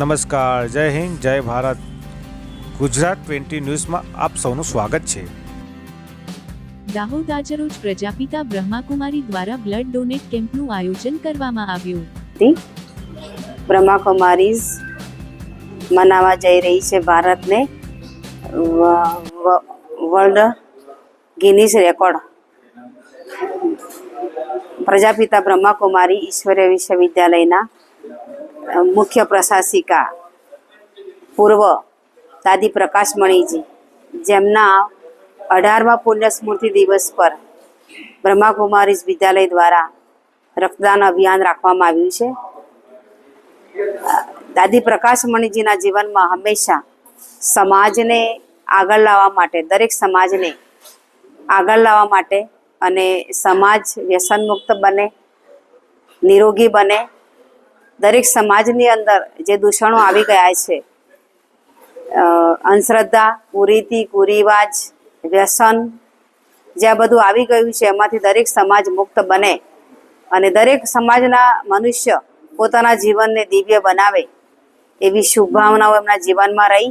નમસ્કાર જય હિન્દ જય ભારત. ગુજરાત ટ્વેન્ટી ન્યૂઝમાં આપ સૌનું સ્વાગત છે. દાહોદ આજરોજ પ્રજાપિતા બ્રહ્માકુમારી દ્વારા બ્લડ ડોનેટ કેમ્પનું આયોજન કરવામાં આવ્યું. બ્રહ્માકુમારીઝ મનાવવા જઈ રહી છે ભારતને. World Guinness record. Prajapita Brahmakumari ઈશ્વરીય વિશ્વવિદ્યાલયના મુખ્ય પ્રશાસિકા પૂર્વ દાદી પ્રકાશમણીજી જેમના અઢારમા પુણ્ય સ્મૃતિ દિવસ પર બ્રહ્માકુમારી વિદ્યાલય દ્વારા રક્તદાન અભિયાન રાખવામાં આવ્યું છે. દાદી પ્રકાશમણીજીના જીવનમાં હંમેશા સમાજને આગળ લાવવા માટે, દરેક સમાજને આગળ લાવવા માટે અને સમાજ વ્યસનમુક્ત બને, નિરોગી બને દરેક સમાજની અંદર જે દૂષણો આવી ગયા છે અંધશ્રદ્ધા, કુરીતિ, કુરિવાજ, વ્યસન, જે આ બધું આવી ગયું છે, એમાંથી દરેક સમાજ મુક્ત બને અને દરેક સમાજના મનુષ્ય પોતાના જીવનને દિવ્ય બનાવે એવી શુભભાવનાઓ એમના જીવનમાં રહી.